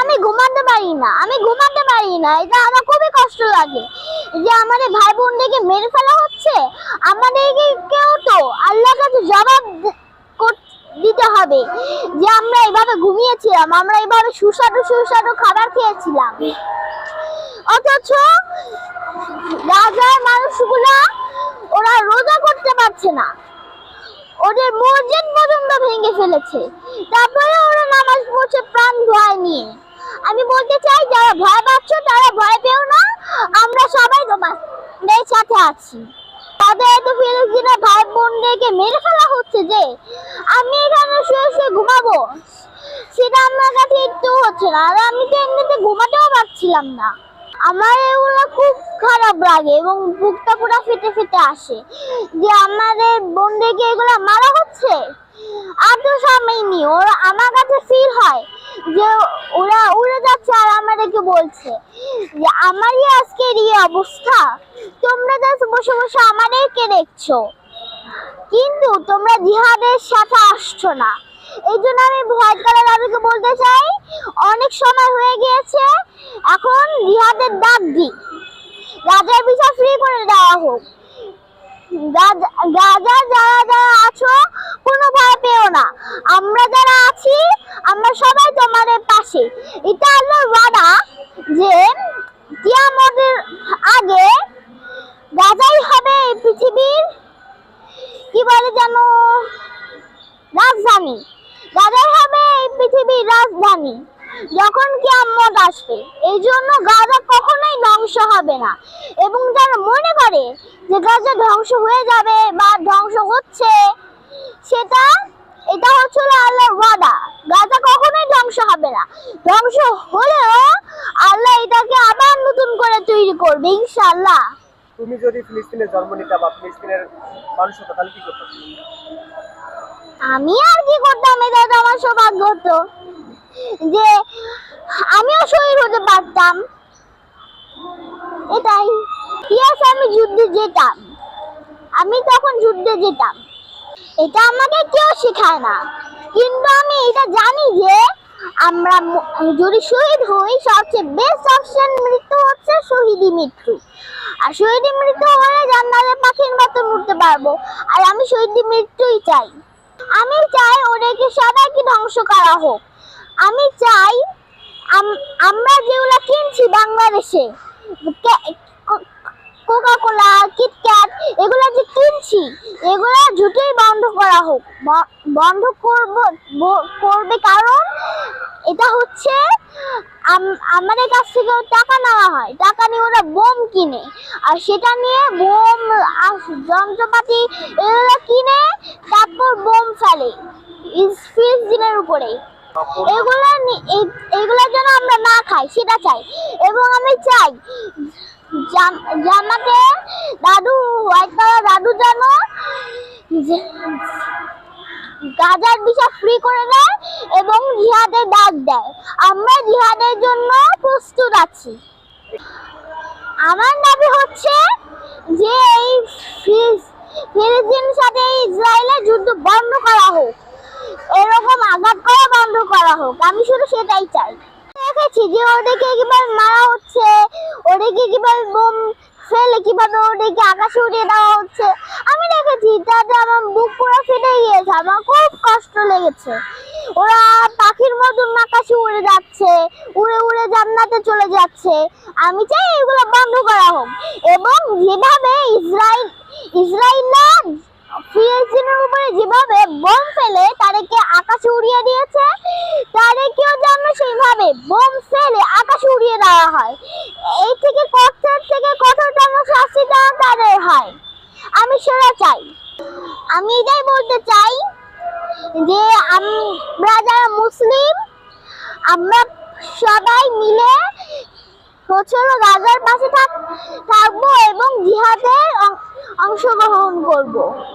আমি ঘুমাতে পারি না, আমি ঘুমাতে পারি না। এটা আমার খুবই কষ্ট লাগে। যে আমাদের ভাই বোনদেরকে মেরে ফেলা হচ্ছে, আমাদেরকে কেউ তো আল্লাহর কাছে জবাব দিতে হবে যে আমরা এভাবে ঘুমিয়েছিলাম, আমরা এভাবে সুস্বাদু সুস্বাদু খাবার খেয়েছিলাম। অথচ রাজার মানুষগুলা ওরা রোজা করতে পারছে না। ওদের মসজিদ পর্যন্ত ভেঙে ফেলেছে। তারপরে ওরা নামাজ পড়ছে, প্রাণ ভয় নিয়ে। আমি বলতে চাই, যারা ভয় পাচ্ছ, তারা ভয় পেও না। আমরা সবাই তোমাদের সাথে আছি। তাদের এত ফিলিস্তিনের ভাই বোনদেরকে মেরে ফেলা হচ্ছে যে, আমি এখানে শুয়ে শুয়ে ঘুমাবো। সেটা আমার কাছে একটু হচ্ছে না, আর আমি তো এমনিতে ঘুমাতেও পারছিলাম না। আমার এগুলো খুব খারাপ লাগে এবং বুকটা পুরো ফেটে ফেটে আসে। যে আমাদের বোনদেরকে এগুলো মারা হচ্ছে? তো ওরা আমার কাছে ফিল হয় যে ওরা উড়ে যাচ্ছে আর আমাদেরকে বলছে যে, আমারই আজকের এই অবস্থা। তোমরা জাস্ট বসে বসে আমাদেরকে দেখছ। কিন্তু তোমরা জিহাদের সাথে আসছো না। এই জন্য আমি ভয় কালার দাদুকে বলতে চাই, অনেক সময় হয়ে গিয়েছে, এখন জিহাদের ডাক দিই। রাজার বিচার ফ্রি করে দেওয়া হোক। গাজা যারা যারা আছো, কোনো ভয় পেও না। আমরা যারা আছি, আমরা সবাই তোমাদের পাশে। এটা আল্লাহর ওয়াদা যে কিয়ামতের আগে গাজাই হবে পৃথিবীর, কি বলে যেন রাজধানী। গাজাই হবে এই পৃথিবীর রাজধানী। যখন কিয়ামত আসবে এই জন্য গাজা কখনোই ধ্বংস হবে না। এবং যারা মনে করে যে গাজা ধ্বংস হয়ে যাবে বা ধ্বংস হচ্ছে সেটা এটা হচ্ছিল আল্লাহর ওয়াদা। গাজা কখনোই ধ্বংস হবে না। ধ্বংস হলেও আল্লাহ এটাকে আবার নতুন করে তৈরি করবে ইনশাআল্লাহ। তুমি যদি ফিলিস্তিনে জন্ম নিতে বা ফিলিস্তিনের মানুষ হতো তাহলে কি করতো আমি আর কি করতাম? এটা তো আমার সৌভাগ্য হতো। যে আমিও শহীদ হতে পারতাম। এটাই। ইয়েস আমি যুদ্ধে যেতাম। আমি তখন যুদ্ধে যেতাম। এটা আমাকে কেউ শেখায় না। কিন্তু আমি এটা জানি যে আমরা যদি শহীদ হই, সবচেয়ে বেস্ট অপশন মৃত্যু হচ্ছে শহীদি মৃত্যু। আর শহীদি মৃত্যু হলে জান্নাতের পাখির মতন উঠতে পারব। আর আমি শহীদি মৃত্যুই চাই। আমি চাই ওদেরকে সবাইকে ধ্বংস করা হোক। আমি চাই আম- আমরা যেগুলো কিনছি বাংলাদেশে কোকা কোলা কিটক্যাট এগুলো যে কিনছি, এগুলো ঝুটেই বন্ধ করা হোক। বন্ধ করব করবে কারণ এটা হচ্ছে আমাদের কাছ থেকে টাকা নেওয়া হয়। টাকা নিয়ে ওরা বোম কিনে। আর সেটা নিয়ে বোম যন্ত্রপাতি, এগুলো কিনে তারপর বোম ফেলে। ফিলিস্তিনের উপরে এগুলো নি- এই- এগুলো যেন আমরা না খাই, সেটা চাই। এবং আমি চাই, জাম- জামাতে দাদু হোয়াইট কালার দাদু যেন গাজার বিষা ফ্রি করে দেয় এবং জিহাদের ডাক দেয়। আমরা জিহাদের জন্য প্রস্তুত আছি। আমার দাবি হচ্ছে যে এই ফিলিস- ফিলিস্তিনের সাথে ইসরায়েলের যুদ্ধ বন্ধ করা হোক। এরকম আঘাত করা বন্ধ করা হোক, আমি শুধু সেটাই চাই। দেখেছি যে ওদেরকে কীভাবে মারা হচ্ছে ওদেরকে কীভাবে বোম ফেলে, কীভাবে ওদেরকে আকাশে উড়িয়ে দেওয়া হচ্ছে। আমি দেখেছি, তাতে আমার বুক পুরো ফেটে গিয়েছে, আমার খুব কষ্ট লেগেছে। ওরা পাখির মতন আকাশে উড়ে যাচ্ছে, উড়ে উড়ে জান্নাতে চলে যাচ্ছে। আমি চাই এগুলো বন্ধ করা হোক। এবং যেভাবে ইসরায়েল, ইসরায়েলরা ফিলিস্তিনের উপরে যেভাবে বোম ফেলে তাদেরকে আকাশে উড়িয়ে দিয়েছে, তাদেরকেও যেন সেইভাবে বোম ফেলে আকাশে উড়িয়ে দেওয়া হয়। এই থেকে কঠোর থেকে কঠোরতম শাস্তি যেন তাদের হয়, আমি সেটা চাই। আমি এটাই বলতে চাই যে আমরা যারা মুসলিম, আমরা সবাই মিলে হচ্ছিল রাজার পাশে থাক, থাকব এবং জিহাদে অং- অংশগ্রহণ করব।